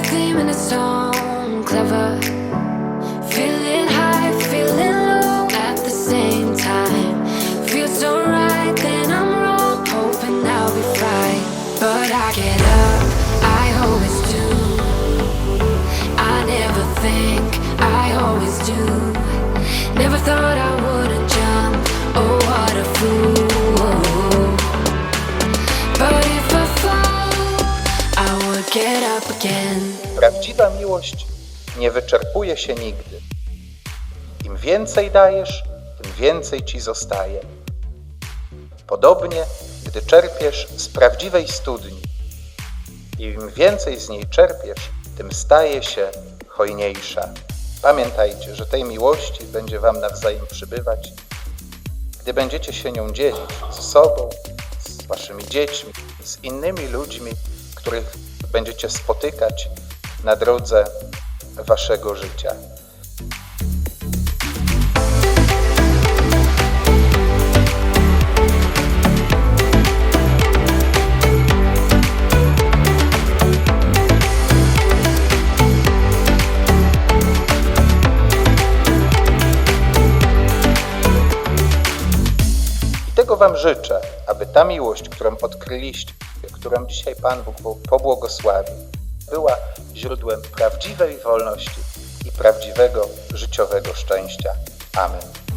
claiming it's on clever. Feeling high, feeling low at the same time. Feels so right, then I'm wrong. Hoping I'll be fine. But I get up, I always do. I never think, I always do. Never thought I wouldn't jump. Oh, what a fool. Prawdziwa miłość nie wyczerpuje się nigdy. Im więcej dajesz, tym więcej ci zostaje. Podobnie, gdy czerpiesz z prawdziwej studni, im więcej z niej czerpiesz, tym staje się hojniejsza. Pamiętajcie, że tej miłości będzie Wam nawzajem przybywać, gdy będziecie się nią dzielić ze sobą, z Waszymi dziećmi, z innymi ludźmi, których będziecie spotykać na drodze Waszego życia. I tego Wam życzę, aby ta miłość, którą odkryliście, którą dzisiaj Pan Bóg pobłogosławi, była źródłem prawdziwej wolności i prawdziwego życiowego szczęścia. Amen.